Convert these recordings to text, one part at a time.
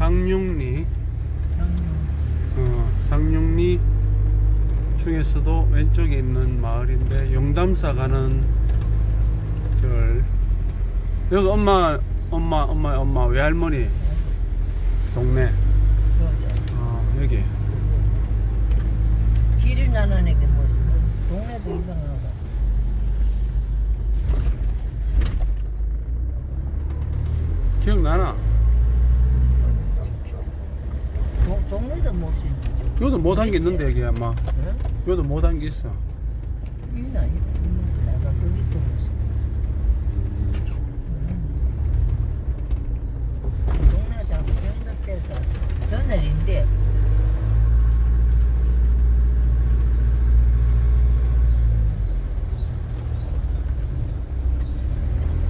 상륙리 상륙. 어, 상륙리 중에서도 왼쪽에 있는 마을인데 용담사 가는 절 여기 엄마 엄마 엄마 엄마 외할머니 동네. 어, 여기 길을 뭐 동네도 이상하다. 기억나나? 동, 동네도 못신죠. 여기도 못한 게 있는데 여기 아마. 응? 여기도 못한 게 있어. 이 무슨 내가 거기 또 무슨 동네 자꾸 변덕돼서 저늘인데.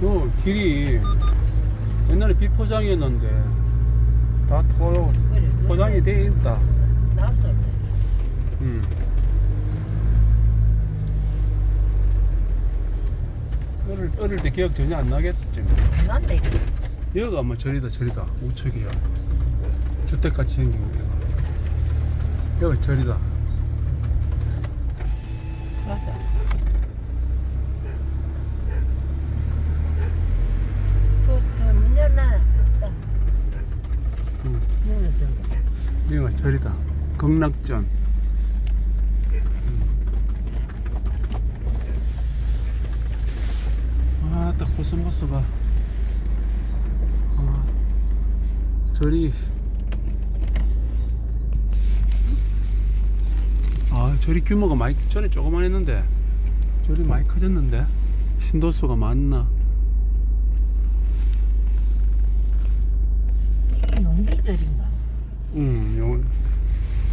요 길이 옛날에 비포장이었는데 다 토, 포장이 돼 있다. 나설 음. 어릴, 어릴 때 기억 전혀 안 나겠지. 뭐. 난데. 여기가 뭐 절이다 절이다. 우측이야. 주택같이 생긴 거야 여기 절이다. 맞아. 그문 열나 여기가 절이다. 극락전. 아딱 코스모스가 아, 절이. 아 절이 규모가 많이 전에 조그만 했는데 절이 많이 커졌는데 신도수가 많나 농기절인가? 응 용,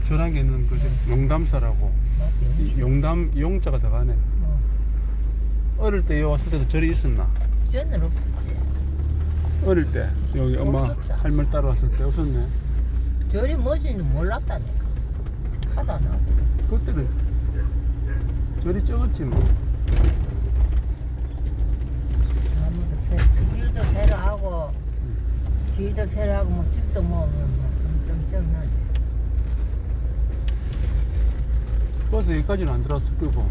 절한 게 있는 거지 용담사라고. 용담 용자가 들어가네. 어. 어릴 때 여기 왔을 때도 절이 있었나? 저는 없었지. 어릴 때 여기 엄마 없었다. 할머니 따라왔을 때 없었네. 저리 멋인지 몰랐다니까. 하다 나 그때는 절이 적었지 뭐 아무도 새 길도 새로 하고 길도 새로 하고 뭐 집도 뭐뭐좀 나 버스 여기까지는 안 들어왔을 거고.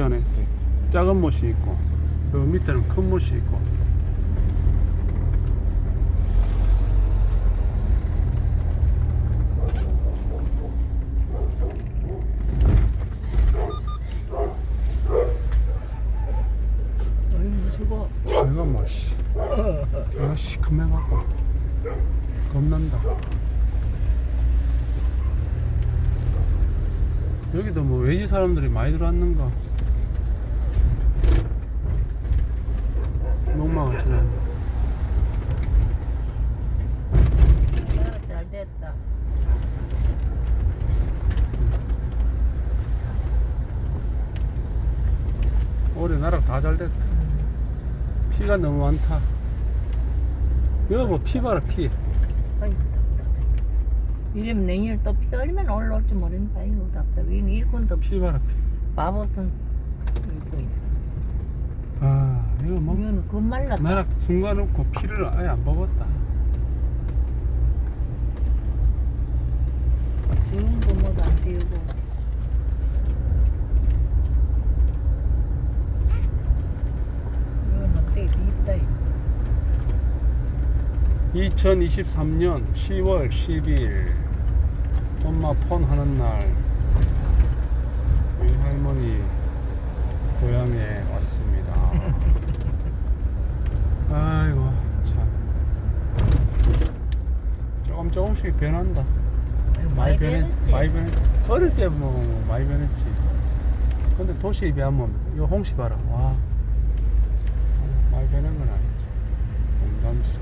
안에 있대. 작은 못이 있고 저 밑에는 큰 못이 있고 뭐 씨. 내가 시커매갖고 겁난다. 여기도 뭐 외지 사람들이 많이 들어왔는가? 농마가 지나. 잘, 잘 됐다 올해 나락 다 잘 됐다. 피가 너무 많다. 여기 뭐피 봐라 피. 아이고 답답해 이러면 내일 또 피 얼마나 올라올지 모른다 아이고 답답해 이 일꾼도 피 봐라 피. 바보든 이거 아 이거 뭐 이거는 그 말랐다 나락 순간 없고 피를 아예 안 먹었다. 지금도 뭐도 안 띄우고 이건 어때 있다 이거 2023년 10월 10일 엄마 폰 하는 날 우리 할머니 고향에 왔습니다. 아이고 참 조금씩 변한다. 많이 변했, 변했지 많이 변했. 어릴 때 뭐 많이 변했지. 근데 도시에 비하면 요 홍시 봐라. 와 많이 변한 건 아니야. 농담스.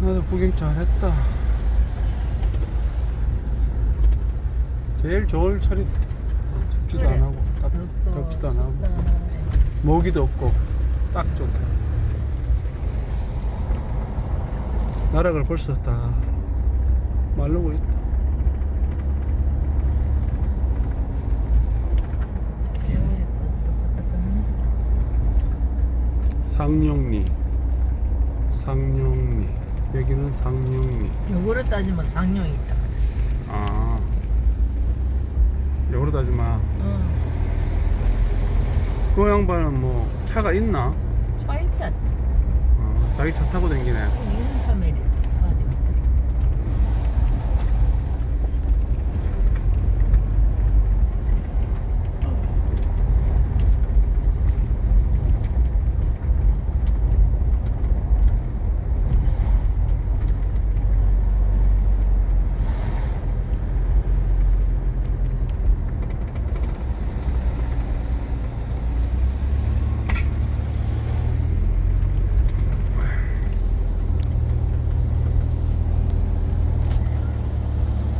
나도 구경 잘했다. 제일 좋을 철이 춥지도 그래. 안 하고 딱 덥지도 안 하고 춥다 하는데. 모기도 없고 딱 좋다. 나락을 벌써 다 마르고 있다. 상용리, 상용리. 여기는 상용리. 요거로 따지면 상용이 있다. 아, 여기로 따지 마. 응. 그 양반은 뭐 차가 있나? 차 있다. 어, 자기 차 타고 다니네. 이거